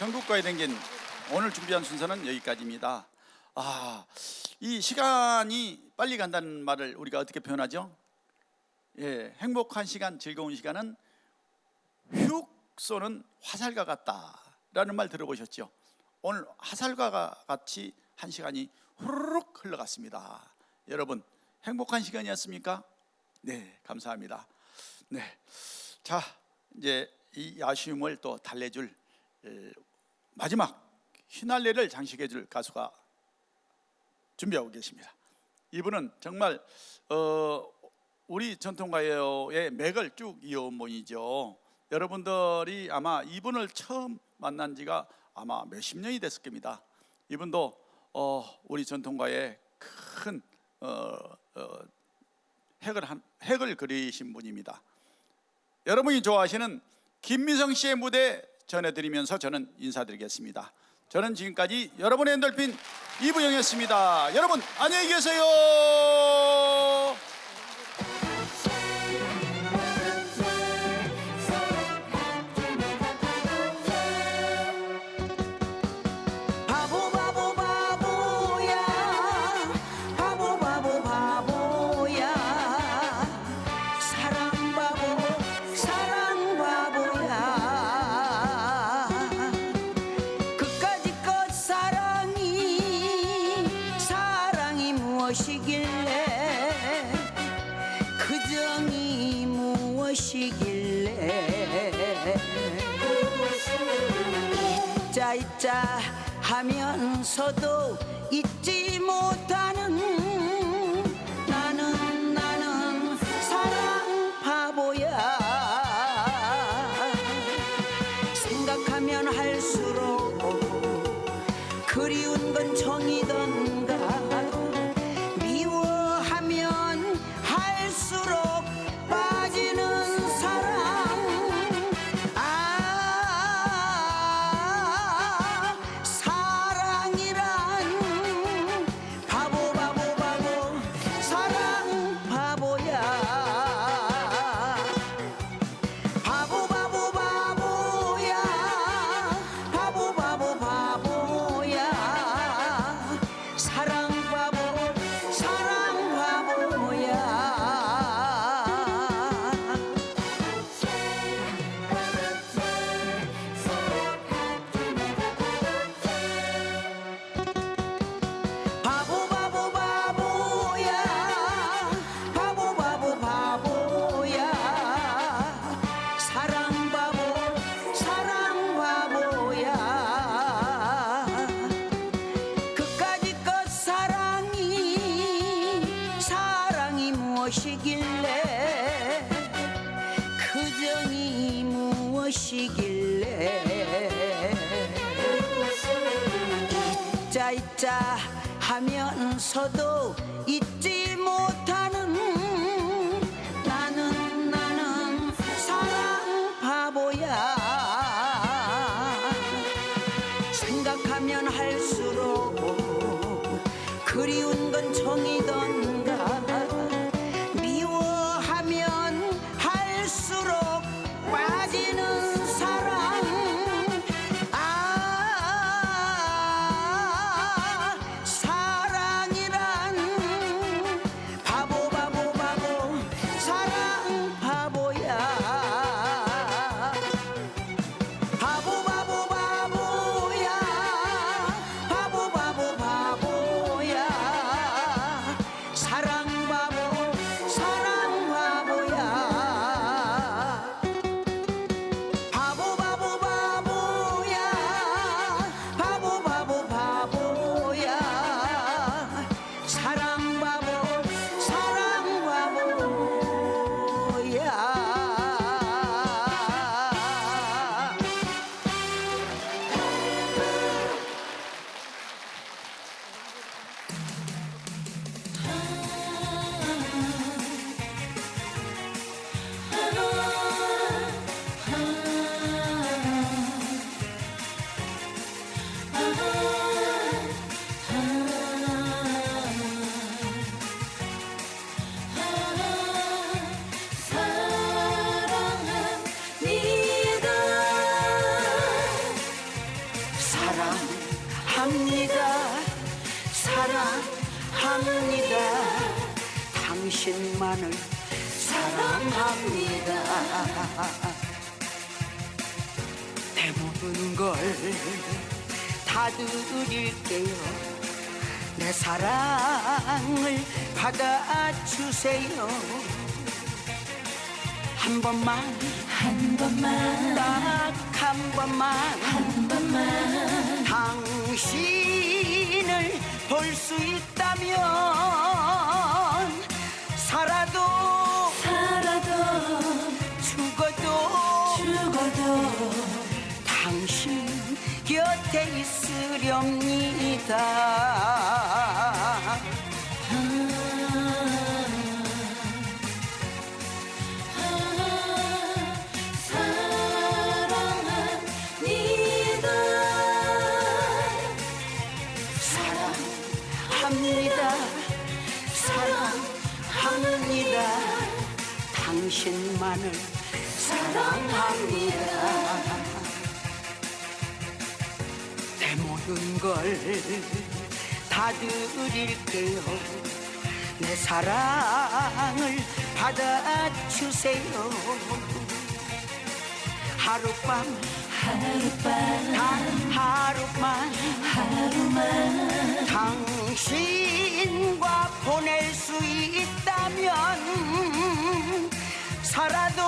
전국과에 댕긴 오늘 준비한 순서는 여기까지입니다. 아, 이 시간이 빨리 간다는 말을 우리가 어떻게 표현하죠? 예, 행복한 시간, 즐거운 시간은 휙 쏘는 화살과 같다라는 말 들어보셨죠? 오늘 화살과 같이 한 시간이 후루룩 흘러갔습니다. 여러분 행복한 시간이었습니까? 네, 감사합니다. 네, 자 이제 이 아쉬움을 또 달래줄 에, 마지막 휘날레를 장식해 줄 가수가 준비하고 계십니다. 이분은 정말 어, 우리 전통가요의 맥을 쭉 이어온 분이죠. 여러분들이 아마 이분을 처음 만난 지가 아마 몇십 년이 됐을 겁니다. 이분도 어, 우리 전통가의 큰 어, 어, 핵을 한, 핵을 그리신 분입니다. 여러분이 좋아하시는 김미성 씨의 무대 전해드리면서 저는 인사드리겠습니다. 저는 지금까지 여러분의 엔돌핀 이부영이었습니다. 여러분 안녕히 계세요. 무엇이길래? 그 정이 무엇이길래? 잊자 잊자 하면서도 잊지 못하는 나는 나는 사랑 바보야. 생각하면 할수록 그리운 건 정이던가 할 무엇이길래 잊자 잊자 하면서도 잊지 못하 사랑합니다. 사랑합니다. 당신만을 사랑합니다. 내 모든 걸다 드릴게요. 내 사랑을 받아주세요. 한 번만 한 번만. 딱 한 번만 한 번만 당신을 볼 수 있다면 살아도 살아도 죽어도 죽어도 당신 곁에 있으렵니다 당신만을 사랑합니다. 내 모든 걸 다 드릴게요. 내 사랑을 받아주세요. 하룻밤 하룻밤 단 하루만 하루만 당신과 보낼 수 있다면 살아도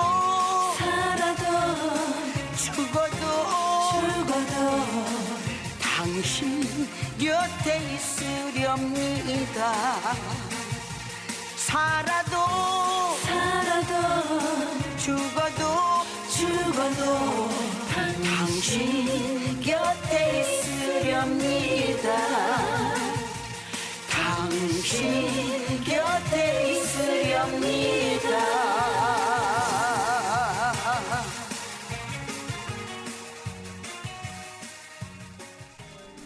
살아도 죽어도 죽어도 당신 곁에 있으렵니다. 살아도 살아도 죽어도 죽어도 당신 곁에 있으렵니다. 당신 곁에 있으렵니다